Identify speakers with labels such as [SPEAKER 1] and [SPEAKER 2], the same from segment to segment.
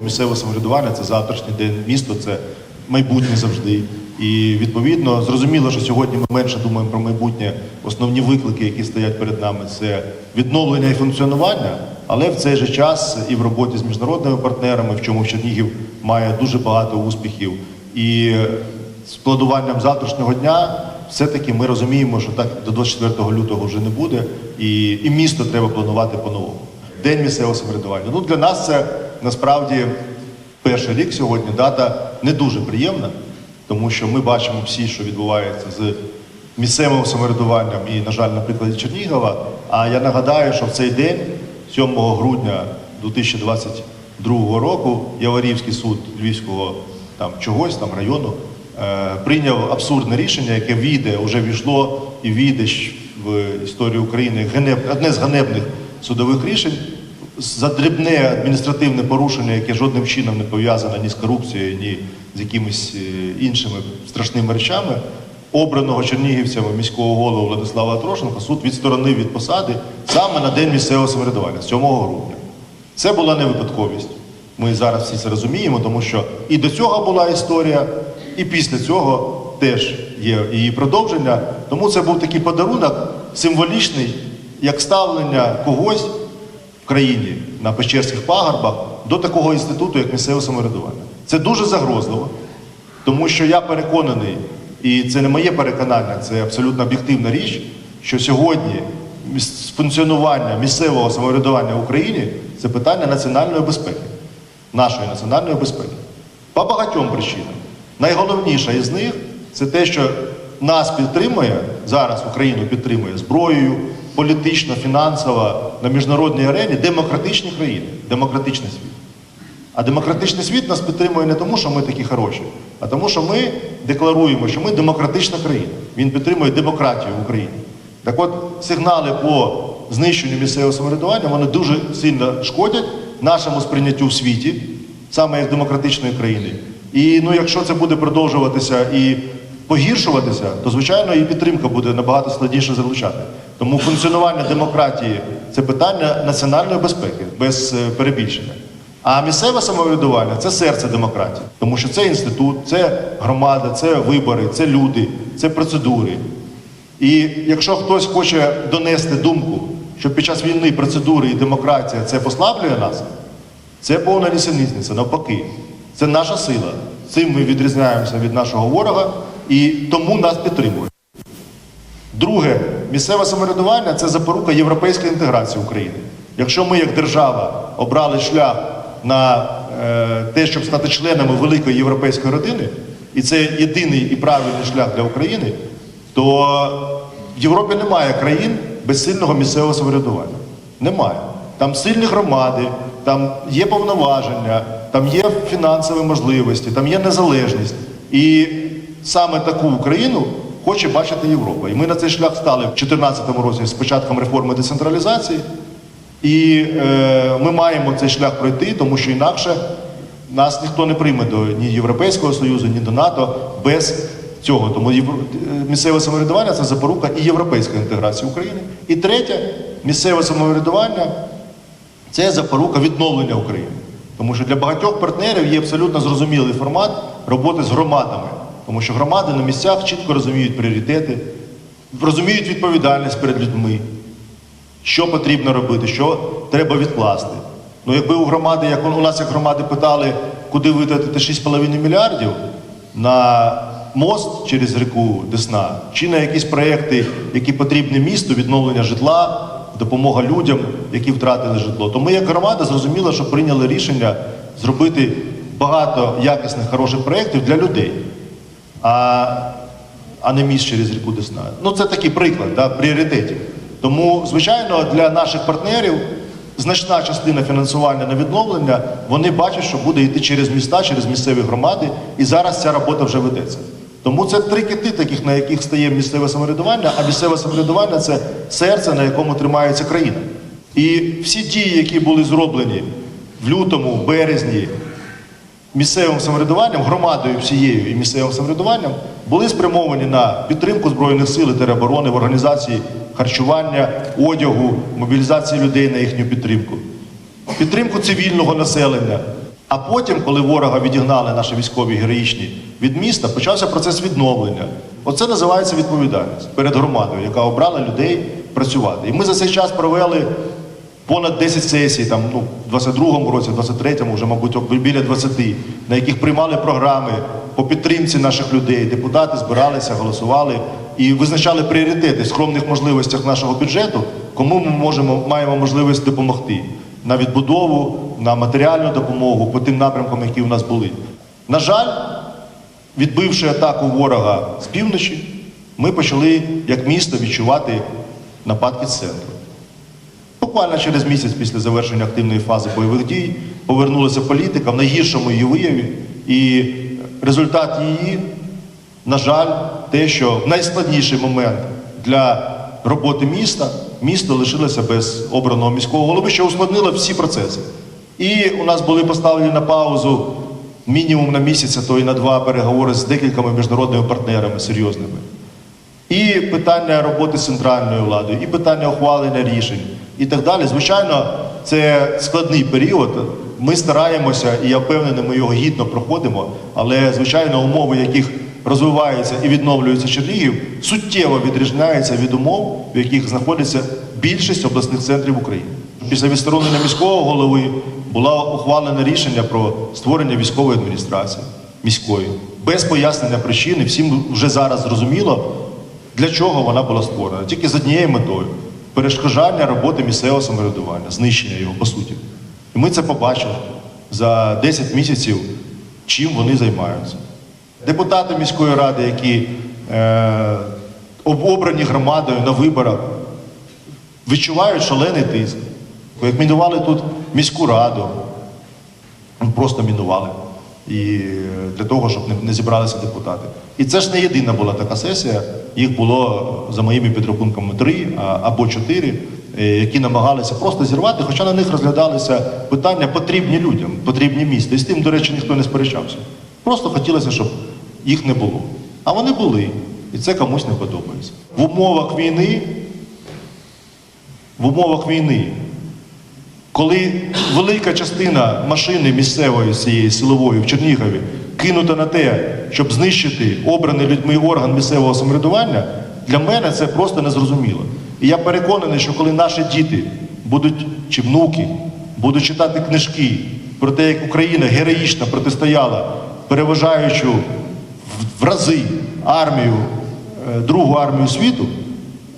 [SPEAKER 1] Місцеве самоврядування це завтрашній день місто, це майбутнє завжди. І відповідно зрозуміло, що сьогодні ми менше думаємо про майбутнє. Основні виклики, які стоять перед нами, це відновлення і функціонування, але в цей же час і в роботі з міжнародними партнерами, в чому Чернігів має дуже багато успіхів. І з плануванням завтрашнього дня все-таки ми розуміємо, що так до 24 лютого вже не буде, і, і місто треба планувати по-новому. День місцевого самоврядування. Ну для нас це насправді перший рік сьогодні дата не дуже приємна, тому що ми бачимо всі, що відбувається з місцевим самоврядуванням і, на жаль, на прикладі Чернігова. А я нагадаю, що в цей день, 7 грудня 2022 року, Яворівський суд Львівського там чогось там району прийняв абсурдне рішення, яке війде, вже війшло і війде в історію України одне з ганебних судових рішень за дрібне адміністративне порушення, яке жодним чином не пов'язане ні з корупцією, ні з якимись е, іншими страшними речами, обраного чернігівцями міського голову Владислава Трошенка суд відсторонив від посади саме на день місцевого самоврядування, 7 грудня. Це була не випадковість. Ми зараз всі це розуміємо, тому що і до цього була історія, і після цього теж є її продовження. Тому це був такий подарунок символічний, як ставлення когось в країні на Печерських пагорбах до такого інституту, як місцеве самоврядування. Це дуже загрозливо, тому що я переконаний, і це не моє переконання, це абсолютно об'єктивна річ, що сьогодні функціонування місцевого самоврядування в Україні це питання національної безпеки, нашої національної безпеки. По багатьом причинам. Найголовніша із них це те, що нас підтримує зараз Україну підтримує зброєю, політично, фінансово на міжнародній арені демократичні країни, демократичний світ. А демократичний світ нас підтримує не тому, що ми такі хороші, а тому, що ми декларуємо, що ми демократична країна. Він підтримує демократію в Україні. Так от сигнали по знищенню місцевого самоврядування вони дуже сильно шкодять нашому сприйняттю в світі, саме як демократичної країни. І ну, якщо це буде продовжуватися і погіршуватися, то звичайно і підтримка буде набагато складніше залучати. Тому функціонування демократії це питання національної безпеки без е, перебільшення. А місцеве самоврядування це серце демократії, тому що це інститут, це громада, це вибори, це люди, це процедури. І якщо хтось хоче донести думку, що під час війни процедури і демократія це послаблює нас, це повна нісенітниця, навпаки. Це наша сила. Цим ми відрізняємося від нашого ворога і тому нас підтримують. Друге, місцеве самоврядування це запорука європейської інтеграції України. Якщо ми, як держава, обрали шлях на е, те, щоб стати членами великої європейської родини, і це єдиний і правильний шлях для України, то в Європі немає країн без сильного місцевого самоврядування. Немає. Там сильні громади, там є повноваження, там є фінансові можливості, там є незалежність. І саме таку Україну хоче бачити Європа. І ми на цей шлях стали в 2014 році з початком реформи децентралізації. І е, ми маємо цей шлях пройти, тому що інакше нас ніхто не прийме до ні Європейського Союзу, ні до НАТО без цього. Тому місцеве самоврядування це запорука і європейської інтеграції України. І третє, місцеве самоврядування це запорука відновлення України. Тому що для багатьох партнерів є абсолютно зрозумілий формат роботи з громадами. Тому що громади на місцях чітко розуміють пріоритети, розуміють відповідальність перед людьми, що потрібно робити, що треба відкласти. Ну, якби у громади, як у нас як громади питали, куди витратити 6,5 мільярдів на мост через ріку Десна, чи на якісь проекти, які потрібні місту, відновлення житла, допомога людям, які втратили житло, то ми, як громада, зрозуміло, що прийняли рішення зробити багато якісних, хороших проєктів для людей. А а не міст через ріку Десна. Ну це такий приклад да, пріоритетів. Тому, звичайно, для наших партнерів значна частина фінансування на відновлення вони бачать, що буде йти через міста, через місцеві громади, і зараз ця робота вже ведеться. Тому це три кити, таких, на яких стає місцеве самоврядування, а місцеве самоврядування це серце, на якому тримається країна. І всі дії, які були зроблені в лютому, в березні, місцевим самоврядуванням, громадою всією і місцевим самоврядуванням були спрямовані на підтримку Збройних сил і тероборони в організації харчування, одягу, мобілізації людей на їхню підтримку, підтримку цивільного населення. А потім, коли ворога відігнали наші військові героїчні від міста, почався процес відновлення. Оце називається відповідальність перед громадою, яка обрала людей працювати. І ми за цей час провели понад 10 сесій, там, ну, в 22-му році, в 23-му, вже, мабуть, біля 20, на яких приймали програми по підтримці наших людей. Депутати збиралися, голосували і визначали пріоритети в скромних можливостях нашого бюджету, кому ми можемо, маємо можливість допомогти на відбудову, на матеріальну допомогу по тим напрямкам, які у нас були. На жаль, відбивши атаку ворога з півночі, ми почали як місто відчувати нападки з центру. Буквально через місяць після завершення активної фази бойових дій повернулася політика в найгіршому її вияві, і результат її, на жаль, те, що в найскладніший момент для роботи міста місто лишилося без обраного міського голови, що ускладнило всі процеси. І у нас були поставлені на паузу мінімум на місяць, а то і на два переговори з декількома міжнародними партнерами серйозними. І питання роботи центральною владою, і питання ухвалення рішень, і так далі. Звичайно, це складний період. Ми стараємося, і я впевнений, ми його гідно проходимо, але звичайно, умови, яких розвивається і відновлюється Чернігів, суттєво відрізняються від умов, в яких знаходиться більшість обласних центрів України. Після відсторонення міського голови було ухвалено рішення про створення військової адміністрації міської без пояснення причини. Всім вже зараз зрозуміло, для чого вона була створена. Тільки з однією метою перешкоджання роботи місцевого самоврядування, знищення його по суті. І ми це побачили за 10 місяців, чим вони займаються. Депутати міської ради, які е, об- обрані громадою на виборах, відчувають шалений тиск. Як мінували тут міську раду, ну, просто мінували. І е, для того, щоб не, зібралися депутати. І це ж не єдина була така сесія. Їх було за моїми підрахунками три або чотири, е, які намагалися просто зірвати, хоча на них розглядалися питання потрібні людям, потрібні місту. І з тим, до речі, ніхто не сперечався. Просто хотілося, щоб їх не було. А вони були, і це комусь не подобається. В умовах війни, в умовах війни коли велика частина машини місцевої цієї силової в Чернігові кинута на те, щоб знищити обраний людьми орган місцевого самоврядування, для мене це просто незрозуміло. І я переконаний, що коли наші діти будуть чи внуки будуть читати книжки про те, як Україна героїчно протистояла, переважаючу в- рази армію, е, другу армію світу,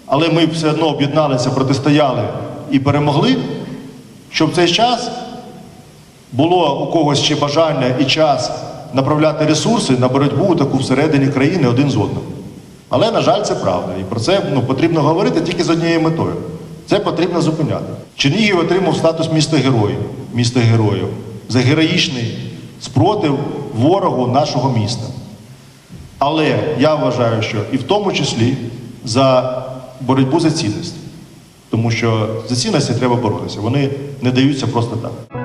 [SPEAKER 1] але ми все одно об'єдналися, протистояли і перемогли, щоб в цей час було у когось ще бажання і час направляти ресурси на боротьбу таку всередині країни один з одним. Але, на жаль, це правда. І про це ну, потрібно говорити тільки з однією метою. Це потрібно зупиняти. Чернігів отримав статус міста героїв, міста героїв за героїчний спротив ворогу нашого міста. Але я вважаю, що і в тому числі за боротьбу за цінності. Тому що за цінності треба боротися. Вони не даються просто так.